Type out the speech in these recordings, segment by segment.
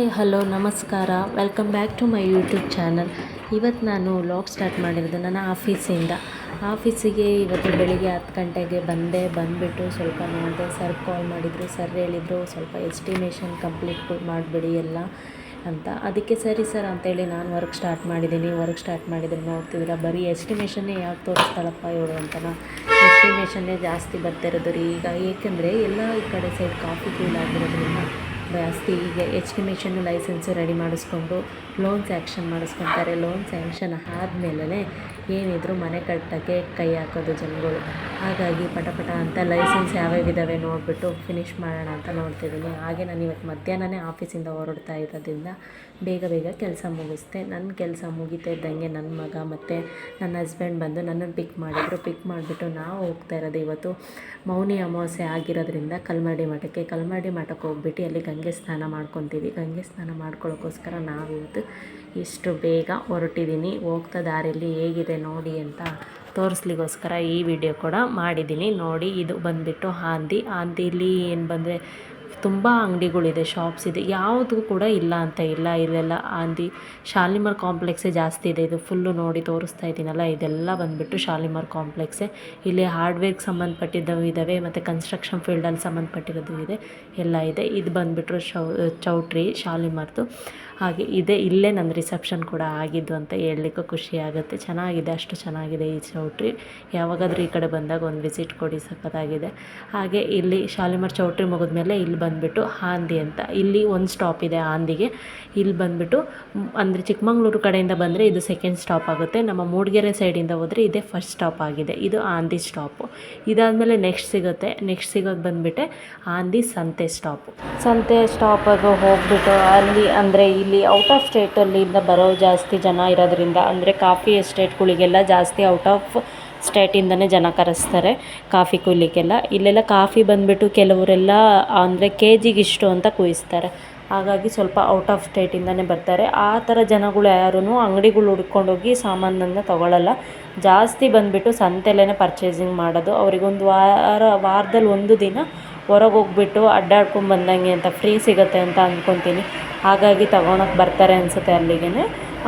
Hi, hello, ನಮಸ್ಕಾರ. Welcome back to my YouTube channel ಇವತ್ತು ನಾನು ಲಾಗ್ ಸ್ಟಾರ್ಟ್ ಮಾಡಿರೋದು ನನ್ನ ಆಫೀಸಿಂದ. ಆಫೀಸಿಗೆ ಇವತ್ತು ಬೆಳಿಗ್ಗೆ ಹತ್ತು ಗಂಟೆಗೆ ಬಂದೆ. ಬಂದುಬಿಟ್ಟು ಸ್ವಲ್ಪ ನೋಡಿದೆ ಸರ್ ಕಾಲ್ ಮಾಡಿದರು. ಸರ್ ಹೇಳಿದರು, ಸ್ವಲ್ಪ ಎಸ್ಟಿಮೇಷನ್ ಕಂಪ್ಲೀಟ್ ಮಾಡಿಬಿಡಿ ಎಲ್ಲ ಅಂತ. ಅದಕ್ಕೆ ಸರಿ ಸರ್ ಅಂತೇಳಿ ನಾನು ವರ್ಕ್ ಸ್ಟಾರ್ಟ್ ಮಾಡಿದ್ದೀನಿ. ವರ್ಕ್ ಸ್ಟಾರ್ಟ್ ಮಾಡಿದರೆ ನೋಡ್ತಿದ್ರ ಬರೀ ಎಸ್ಟಿಮೇಷನ್ನೇ ಯಾಕೆ ತೋರಿಸ್ತಾಳಪ್ಪ ಇವಳು ಅಂತನ ಎಸ್ಟಿಮೇಷನ್ನೇ ಜಾಸ್ತಿ ಬರ್ತಿರೋದು ರೀ ಈಗ. ಏಕೆಂದರೆ ಎಲ್ಲ ಈ ಕಡೆ ಸೈಡ್ ಕಾಫಿ ಫೀಲ್ ಆಗಿರೋದ್ರಿಂದ ಜಾಸ್ತಿ ಈಗ ಎಸ್ಟಿಮೇಷನ್ನು ಲೈಸೆನ್ಸು ರೆಡಿ ಮಾಡಿಸ್ಕೊಂಡು ಲೋನ್ ಸ್ಯಾಂಕ್ಷನ್ ಮಾಡಿಸ್ಕೊತಾರೆ. ಲೋನ್ ಸ್ಯಾಂಕ್ಷನ್ ಆದಮೇಲೆ ಏನಿದ್ರು ಮನೆ ಕಟ್ಟೋಕ್ಕೆ ಕೈ ಹಾಕೋದು ಜನಗಳು. ಹಾಗಾಗಿ ಪಟ ಪಟ ಅಂತ ಲೈಸೆನ್ಸ್ ಯಾವ್ಯಾವ ಇದಾವೆ ನೋಡಿಬಿಟ್ಟು ಫಿನಿಷ್ ಮಾಡೋಣ ಅಂತ ನೋಡ್ತಿದ್ದೀನಿ. ಹಾಗೆ ನಾನು ಇವತ್ತು ಮಧ್ಯಾಹ್ನನೇ ಆಫೀಸಿಂದ ಹೊರಡ್ತಾ ಇರೋದ್ರಿಂದ ಬೇಗ ಬೇಗ ಕೆಲಸ ಮುಗಿಸ್ದೆ. ನನ್ನ ಕೆಲಸ ಮುಗಿತಾ ಇದ್ದಂಗೆ ನನ್ನ ಮಗ ಮತ್ತು ನನ್ನ ಹಸ್ಬೆಂಡ್ ಬಂದು ನನ್ನನ್ನು ಪಿಕ್ ಮಾಡಿದ್ರು. ಪಿಕ್ ಮಾಡಿಬಿಟ್ಟು ನಾವು ಹೋಗ್ತಾ ಇರೋದು ಇವತ್ತು ಮೌನಿ ಅಮಾವಾಸ್ಯೆ ಆಗಿರೋದ್ರಿಂದ ಕಲ್ಮಡಿ ಮಠಕ್ಕೆ. ಕಲ್ಮಡಿ ಮಠಕ್ಕೆ ಹೋಗ್ಬಿಟ್ಟು ಅಲ್ಲಿ ಗಂಗೆ ಸ್ನಾನ ಮಾಡ್ಕೊತೀವಿ. ಗಂಗೆ ಸ್ನಾನ ಮಾಡ್ಕೊಳ್ಳೋಕ್ಕೋಸ್ಕರ ನಾವಿವತ್ತು ಇಷ್ಟು ಬೇಗ ಹೊರಟಿದ್ದೀನಿ ಹೋಗ್ತಾ ದಾರಿಯಲ್ಲಿ ಹೇಗಿದೆ ನೋಡಿ ಅಂತ ತೋರಿಸ್ಲಿಕ್ಕೋಸ್ಕರ ಈ ವಿಡಿಯೋ ಕೂಡ ಮಾಡಿದ್ದೀನಿ ನೋಡಿ ಇದು ಬಂದುಬಿಟ್ಟು ಹಾಂದಿ. ಹಾಂದಿಲಿ ಏನು ಬಂದರೆ ತುಂಬ ಅಂಗಡಿಗಳಿದೆ ಶಾಪ್ಸ್ ಇದೆ. ಯಾವುದು ಕೂಡ ಇಲ್ಲ ಅಂತ ಇಲ್ಲ. ಇಲ್ಲೆಲ್ಲ ಆಂದಿ ಶಾಲಿಮಾರ್ ಕಾಂಪ್ಲೆಕ್ಸೇ ಜಾಸ್ತಿ ಇದೆ. ಇದು ಫುಲ್ಲು ನೋಡಿ ತೋರಿಸ್ತಾ ಇದ್ದೀನಲ್ಲ ಇದೆಲ್ಲ ಬಂದುಬಿಟ್ಟು ಶಾಲಿಮಾರ್ ಕಾಂಪ್ಲೆಕ್ಸೇ ಇಲ್ಲಿ ಹಾರ್ಡ್ವೇರ್ಗೆ ಸಂಬಂಧಪಟ್ಟಿದ್ದವು ಇದ್ದಾವೆ ಮತ್ತು ಕನ್ಸ್ಟ್ರಕ್ಷನ್ ಫೀಲ್ಡಲ್ಲಿ ಸಂಬಂಧಪಟ್ಟಿರೋದು ಇದೆ, ಎಲ್ಲ ಇದೆ. ಇದು ಬಂದುಬಿಟ್ಟು ಶೌ, ಚೌಟ್ರಿ ಶಾಲಿಮಾರ್ದು. ಹಾಗೆ ಇದೆ, ಇಲ್ಲೇ ನನ್ನ ರಿಸೆಪ್ಷನ್ ಕೂಡ ಆಗಿದ್ದು ಅಂತ ಹೇಳಲಿಕ್ಕೂ ಖುಷಿ ಆಗುತ್ತೆ. ಚೆನ್ನಾಗಿದೆ, ಅಷ್ಟು ಚೆನ್ನಾಗಿದೆ ಈ ಚೌಟ್ರಿ. ಯಾವಾಗಾದರೂ ಈ ಕಡೆ ಬಂದಾಗ ಒಂದು ವಿಸಿಟ್ ಕೊಡಿ ಸಖತ್ತಾಗಿದೆ. ಹಾಗೆ ಇಲ್ಲಿ ಶಾಲಿಮಾರ್ ಚೌಟ್ರಿ ಮುಗಿದ್ಮೇಲೆ ಇಲ್ಲಿ ಬಂದುಬಿಟ್ಟು ಹಾಂದಿ ಅಂತ. ಇಲ್ಲಿ ಒಂದು ಸ್ಟಾಪ್ ಇದೆ ಹಾಂದಿಗೆ. ಇಲ್ಲಿ ಬಂದುಬಿಟ್ಟು ಅಂದರೆ ಚಿಕ್ಕಮಗಳೂರು ಕಡೆಯಿಂದ ಬಂದರೆ ಇದು ಸೆಕೆಂಡ್ ಸ್ಟಾಪ್ ಆಗುತ್ತೆ. ನಮ್ಮ ಮೂಡಿಗೆರೆ ಸೈಡಿಂದ ಹೋದರೆ ಇದೇ ಫಸ್ಟ್ ಸ್ಟಾಪ್ ಆಗಿದೆ. ಇದು ಹಾಂದಿ ಸ್ಟಾಪು ಇದಾದಮೇಲೆ ನೆಕ್ಸ್ಟ್ ಸಿಗುತ್ತೆ. ನೆಕ್ಸ್ಟ್ ಸಿಗೋದು ಬಂದುಬಿಟ್ಟೆ ಹಾಂದಿ ಸಂತೆ ಸ್ಟಾಪು ಸಂತೆ ಸ್ಟಾಪಾಗ ಹೋಗ್ಬಿಟ್ಟು ಅಲ್ಲಿ ಅಂದರೆ ಇಲ್ಲಿ ಔಟ್ ಆಫ್ ಸ್ಟೇಟಲ್ಲಿಂದ ಬರೋ ಜಾಸ್ತಿ ಜನ ಇರೋದ್ರಿಂದ ಅಂದರೆ ಕಾಫಿ ಎಸ್ಟೇಟ್ಗಳಿಗೆಲ್ಲ ಜಾಸ್ತಿ ಔಟ್ ಆಫ್ ಸ್ಟೇಟಿಂದನೇ ಜನ ಕರೆಸ್ತಾರೆ ಕಾಫಿ ಕುಯ್ಲಿಕ್ಕೆಲ್ಲ. ಇಲ್ಲೆಲ್ಲ ಕಾಫಿ ಬಂದುಬಿಟ್ಟು ಕೆಲವರೆಲ್ಲ ಅಂದರೆ ಕೆ ಜಿಗೆ ಇಷ್ಟು ಅಂತ ಕುಯಿಸ್ತಾರೆ. ಹಾಗಾಗಿ ಸ್ವಲ್ಪ ಔಟ್ ಆಫ್ ಸ್ಟೇಟಿಂದನೇ ಬರ್ತಾರೆ. ಆ ಥರ ಜನಗಳು ಯಾರೂ ಅಂಗಡಿಗಳು ಹುಡ್ಕೊಂಡೋಗಿ ಸಾಮಾನನ್ನು ತೊಗೊಳಲ್ಲ. ಜಾಸ್ತಿ ಬಂದುಬಿಟ್ಟು ಸಂತೆಲೇ ಪರ್ಚೇಸಿಂಗ್ ಮಾಡೋದು. ಅವರಿಗೊಂದು ವಾರ, ವಾರದಲ್ಲಿ ಒಂದು ದಿನ ಹೊರಗೆ ಹೋಗ್ಬಿಟ್ಟು ಅಡ್ಡಾಡ್ಕೊಂಡು ಬಂದಂಗೆ ಅಂತ ಫ್ರೀ ಸಿಗುತ್ತೆ ಅಂತ ಅಂದ್ಕೊತೀನಿ ಹಾಗಾಗಿ ತಗೊಳಕ್ಕೆ ಬರ್ತಾರೆ ಅನಿಸುತ್ತೆ ಅಲ್ಲಿಗೆ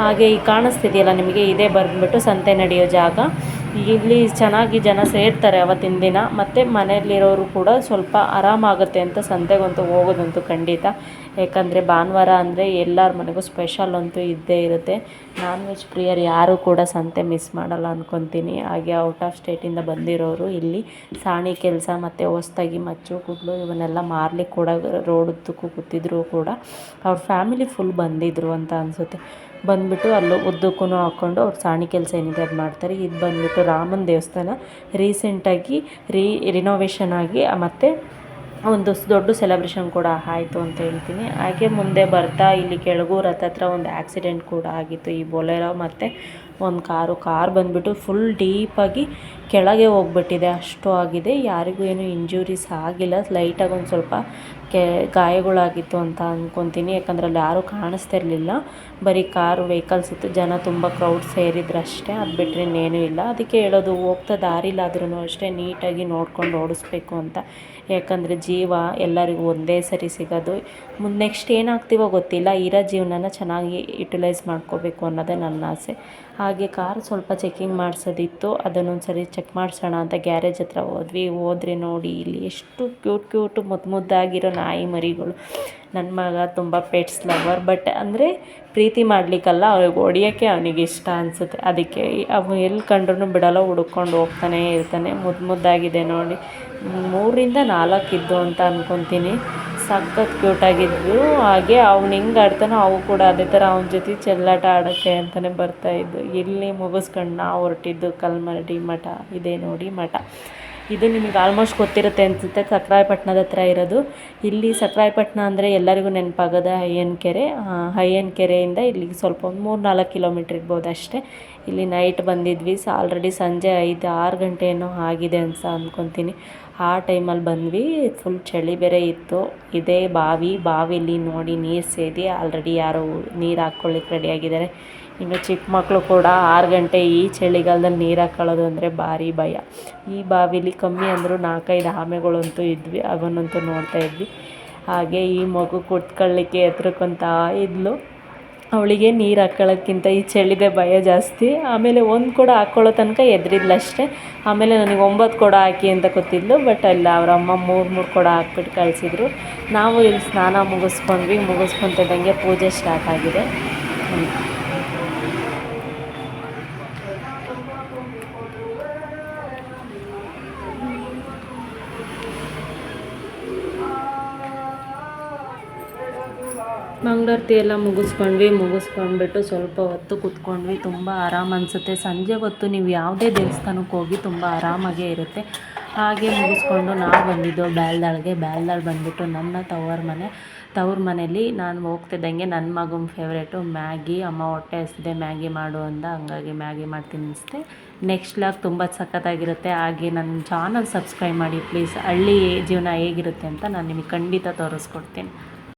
ಹಾಗೆ ಈ ಕಾಣಿಸ್ತಿದೆಯಲ್ಲ ನಿಮಗೆ, ಇದೇ ಬಂದುಬಿಟ್ಟು ಸಂತೆ ನಡೆಯೋ ಜಾಗ. ಇಲ್ಲಿ ಚೆನ್ನಾಗಿ ಜನ ಸೇರ್ತಾರೆ ಅವತ್ತಿನ ದಿನ, ಮತ್ತು ಮನೆಯಲ್ಲಿರೋರು ಕೂಡ ಸ್ವಲ್ಪ ಆರಾಮಾಗುತ್ತೆ ಅಂತ ಸಂತೆಗಂತೂ ಹೋಗೋದಂತೂ ಖಂಡಿತ. ಯಾಕಂದರೆ ಭಾನುವಾರ ಅಂದರೆ ಎಲ್ಲರ ಮನೆಗೂ ಸ್ಪೆಷಲ್ ಅಂತೂ ಇದ್ದೇ ಇರುತ್ತೆ. ನಾನ್ ವೆಜ್ ಪ್ರಿಯರು ಯಾರೂ ಕೂಡ ಸಂತೆ ಮಿಸ್ ಮಾಡಲ್ಲ ಅಂದ್ಕೊತೀನಿ ಹಾಗೆ ಔಟ್ ಆಫ್ ಸ್ಟೇಟಿಂದ ಬಂದಿರೋರು ಇಲ್ಲಿ ಸಾಣಿ ಕೆಲಸ ಮತ್ತು ಹೊಸ್ತಾಗಿ ಮಚ್ಚು ಕುಡ್ಲು ಇವನ್ನೆಲ್ಲ ಮಾರ್ಲಿಕ್ಕೆ ಕೂಡ ರೋಡುದ್ದಕ್ಕೂ ಕೂತಿದ್ರು ಕೂಡ. ಅವ್ರ ಫ್ಯಾಮಿಲಿ ಫುಲ್ ಬಂದಿದ್ರು ಅಂತ ಅನಿಸುತ್ತೆ. ಬಂದುಬಿಟ್ಟು ಅಲ್ಲೂ ಉದ್ದಕ್ಕೂ ಹಾಕ್ಕೊಂಡು ಅವ್ರು ಸಾಣಿ ಕೆಲಸ ಏನಿದೆ ಅದು ಮಾಡ್ತಾರೆ. ಇದು ಬಂದುಬಿಟ್ಟು ರಾಮನ ದೇವಸ್ಥಾನ. ರೀಸೆಂಟಾಗಿ ರೀ ರಿನೋವೇಷನ್ ಆಗಿ ಮತ್ತು ಒಂದು ದೊಡ್ಡ ಸೆಲೆಬ್ರೇಷನ್ ಕೂಡ ಆಯಿತು ಅಂತ ಹೇಳ್ತೀನಿ. ಹಾಗೆ ಮುಂದೆ ಬರ್ತಾ ಇಲ್ಲಿ ಕೆಳಗೂರು ಹತ್ರ ಒಂದು ಆ್ಯಕ್ಸಿಡೆಂಟ್ ಕೂಡ ಆಗಿತ್ತು. ಈ ಬೊಲೆರೋ ಮತ್ತು ಒಂದು ಕಾರು, ಕಾರ್ ಬಂದುಬಿಟ್ಟು ಫುಲ್ ಡೀಪಾಗಿ ಕೆಳಗೆ ಹೋಗ್ಬಿಟ್ಟಿದೆ. ಅಷ್ಟು ಆಗಿದೆ. ಯಾರಿಗೂ ಏನು ಇಂಜುರೀಸ್ ಆಗಿಲ್ಲ. ಲೈಟಾಗಿ ಒಂದು ಸ್ವಲ್ಪ ಕೆ ಗಾಯಗಳಾಗಿತ್ತು ಅಂತ ಅಂದ್ಕೊತೀನಿ ಯಾಕಂದ್ರೆ ಅಲ್ಲಿ ಯಾರೂ ಕಾಣಿಸ್ತಿರ್ಲಿಲ್ಲ. ಬರೀ ಕಾರು, ವೆಹಿಕಲ್ಸ್ ಇತ್ತು. ಜನ ತುಂಬ ಕ್ರೌಡ್ ಸೇರಿದ್ರು ಅಷ್ಟೇ. ಅದು ಬಿಟ್ಟರೆ ಇನ್ನೇನೂ ಇಲ್ಲ. ಅದಕ್ಕೆ ಹೇಳೋದು, ಹೋಗ್ತಾ ದಾರಿಲಾದ್ರೂ ಅಷ್ಟೇ ನೀಟಾಗಿ ನೋಡ್ಕೊಂಡು ಓಡಿಸ್ಬೇಕು ಅಂತ. ಯಾಕಂದರೆ ಜೀವ ಎಲ್ಲರಿಗೂ ಒಂದೇ ಸರಿ ಸಿಗೋದು. ಮುಂದೆ ನೆಕ್ಸ್ಟ್ ಏನಾಗ್ತೀವೋ ಗೊತ್ತಿಲ್ಲ. ಇರೋ ಜೀವನನ ಚೆನ್ನಾಗಿ ಯುಟಿಲೈಸ್ ಮಾಡ್ಕೋಬೇಕು ಅನ್ನೋದೇ ನನ್ನ ಆಸೆ. ಹಾಗೆ ಕಾರ್ ಸ್ವಲ್ಪ ಚೆಕಿಂಗ್ ಮಾಡಿಸೋದಿತ್ತು. ಅದನ್ನೊಂದು ಸರಿ ಚೆಕ್ ಮಾಡಿಸೋಣ ಅಂತ ಗ್ಯಾರೇಜ್ ಹತ್ರ ಹೋದ್ವಿ. ಹೋದ್ರೆ ನೋಡಿ, ಇಲ್ಲಿ ಎಷ್ಟು ಕ್ಯೂಟ್ ಕ್ಯೂಟ್ ಮುದ್ದು ಮುದ್ದಾಗಿರೋ ನಾಯಿ ಮರಿಗಳು. ನನ್ನ ಮಗ ತುಂಬ ಪೆಟ್ಸ್ ಲವರ್ ಬಟ್ ಅಂದರೆ ಪ್ರೀತಿ ಮಾಡಲಿಕ್ಕಲ್ಲ, ಅವ್ರಿಗೆ ಹೊಡಿಯೋಕ್ಕೆ ಅವನಿಗೆ ಇಷ್ಟ ಅನಿಸುತ್ತೆ. ಅದಕ್ಕೆ ಅವನು ಎಲ್ಲಿ ಕಂಡ್ರೂ ಬಿಡಲ್ಲ, ಹುಡುಕೊಂಡು ಹೋಗ್ತಾನೆ ಇರ್ತಾನೆ. ಮುದ್ದು ಮುದ್ದಾಗಿದೆ ನೋಡಿ. ಮೂರಿಂದ ನಾಲ್ಕು ಇದ್ದು ಅಂತ ಅಂದ್ಕೊತೀನಿ ಸಖತ್ ಕ್ಯೂಟಾಗಿದ್ವು ಹಾಗೆ ಅವ್ನು ಹೆಂಗೆ ಆಡ್ತಾನೋ ಅವು ಕೂಡ ಅದೇ ಥರ ಅವನ ಜೊತೆ ಚೆಲ್ಲಾಟ ಆಡೋಕ್ಕೆ ಅಂತಲೇ ಬರ್ತಾಯಿದ್ದು ಇಲ್ಲಿ ಮುಗಿಸ್ಕೊಂಡು ನಾವು ಹೊರಟಿದ್ದು ಕಲ್ಮರಡಿ ಮಠ. ಇದೆ ನೋಡಿ ಮಠ. ಇದು ನಿಮಗೆ ಆಲ್ಮೋಸ್ಟ್ ಗೊತ್ತಿರುತ್ತೆ ಅನಿಸುತ್ತೆ. ಸಕ್ರಾಯಪಟ್ಟಣದ ಹತ್ರ ಇರೋದು. ಇಲ್ಲಿ ಸಕ್ರಾಯಪಟ್ಟಣ ಅಂದರೆ ಎಲ್ಲರಿಗೂ ನೆನಪಾಗೋದು ಅಯ್ಯನ ಕೆರೆ ಅಯ್ಯನ ಕೆರೆಯಿಂದ ಇಲ್ಲಿಗೆ ಸ್ವಲ್ಪ ಒಂದು ಮೂರು ನಾಲ್ಕು ಕಿಲೋಮೀಟ್ರ್ ಇರ್ಬೋದು ಅಷ್ಟೇ. ಇಲ್ಲಿ ನೈಟ್ ಬಂದಿದ್ವಿ. ಸೊ ಆಲ್ರೆಡಿ ಸಂಜೆ ಐದು, ಆರು ಗಂಟೆ ಏನೋ ಆಗಿದೆ ಅಂತ ಅಂದ್ಕೊತೀನಿ ಆ ಟೈಮಲ್ಲಿ ಬಂದ್ವಿ. ಫುಲ್ ಚಳಿ ಬೇರೆ ಇತ್ತು. ಇದೇ ಬಾವಿ. ಬಾವಿಲಿ ನೋಡಿ ನೀರು ಸೇದಿ ಆಲ್ರೆಡಿ ಯಾರೋ ನೀರು ಹಾಕ್ಕೊಳ್ಳಿಕ್ಕೆ ರೆಡಿಯಾಗಿದ್ದಾರೆ ಇನ್ನು ಚಿಕ್ಕ ಮಕ್ಕಳು ಕೂಡ ಆರು ಗಂಟೆ ಈ ಚಳಿಗಾಲದಲ್ಲಿ ನೀರು ಹಾಕ್ಕೊಳ್ಳೋದು ಅಂದರೆ ಭಾರಿ ಭಯ. ಈ ಬಾವಿಲಿ ಕಮ್ಮಿ ಅಂದರೂ ನಾಲ್ಕೈದು ಆಮೆಗಳಂತೂ ಇದ್ವಿ ಅವನ್ನಂತೂ ನೋಡ್ತಾ ಇದ್ವಿ. ಹಾಗೆ ಈ ಮಗು ಕುತ್ಕೊಳ್ಳಿಕ್ಕೆ ಎತ್ರುಕೊಂತಾ ಇದ್ಲು. ಅವಳಿಗೆ ನೀರು ಹಾಕ್ಕೊಳ್ಳೋಕ್ಕಿಂತ ಈ ಚಳಿದೆ ಭಯ ಜಾಸ್ತಿ. ಆಮೇಲೆ ಒಂದು ಕೂಡ ಹಾಕ್ಕೊಳ್ಳೋ ತನಕ ಎದ್ರಿದ್ಲು ಅಷ್ಟೇ. ಆಮೇಲೆ ನನಗೆ ಒಂಬತ್ತು ಕೊಡ ಹಾಕಿ ಅಂತ ಗೊತ್ತಿದ್ಲು, ಬಟ್ ಅಲ್ಲ, ಅವ್ರ ಅಮ್ಮ ಮೂರು ಮೂರು ಕೊಡ ಹಾಕ್ಬಿಟ್ಟು ಕಳಿಸಿದ್ರು. ನಾವು ಇಲ್ಲಿ ಸ್ನಾನ ಮುಗಿಸ್ಕೊಂಡ್ವಿ, ಮುಗಿಸ್ಕೊಂತಿದ್ದಂಗೆ ಪೂಜೆ ಸ್ಟಾರ್ಟ್ ಆಗಿದೆ. ಮಂಗಳಾರತಿ ಎಲ್ಲ ಮುಗಿಸ್ಕೊಂಡ್ವಿ, ಮುಗಿಸ್ಕೊಂಡ್ಬಿಟ್ಟು ಸ್ವಲ್ಪ ಹೊತ್ತು ಕುತ್ಕೊಂಡ್ವಿ. ತುಂಬ ಆರಾಮ ಅನಿಸುತ್ತೆ. ಸಂಜೆ ಹೊತ್ತು ನೀವು ಯಾವುದೇ ದೇವಸ್ಥಾನಕ್ಕೆ ಹೋಗಿ ತುಂಬ ಆರಾಮಾಗೇ ಇರುತ್ತೆ. ಹಾಗೆ ಮುಗಿಸ್ಕೊಂಡು ನಾವು ಬಂದಿದ್ದು ಬ್ಯಾಲ್ದಾಳ್ಗೆ. ಬ್ಯಾಲ್ದಾಳ್ ಬಂದುಬಿಟ್ಟು ನನ್ನ ತವ್ರ ಮನೆ. ತವ್ರ ಮನೇಲಿ ನಾನು ಹೋಗ್ತಿದ್ದಂಗೆ ನನ್ನ ಮಗನ ಫೇವ್ರೇಟು ಮ್ಯಾಗಿ, ಅಮ್ಮ ಹೊಟ್ಟೆ ಹಸಿದೆ ಮ್ಯಾಗಿ ಮಾಡು ಅಂದ. ಹಂಗಾಗಿ ಮ್ಯಾಗಿ ಮಾಡಿ ತಿನ್ನಿಸ್ದೆ ನೆಕ್ಸ್ಟ್ ಲಾಗ್ ತುಂಬ ಸಖತ್ತಾಗಿರುತ್ತೆ. ಹಾಗೆ ನನ್ನ ಚಾನಲ್ ಸಬ್ಸ್ಕ್ರೈಬ್ ಮಾಡಿ. ಪ್ಲೀಸ್ ಹಳ್ಳಿ ಜೀವನ ಹೇಗಿರುತ್ತೆ ಅಂತ ನಾನು ನಿಮಗೆ ಖಂಡಿತ ತೋರಿಸ್ಕೊಡ್ತೀನಿ.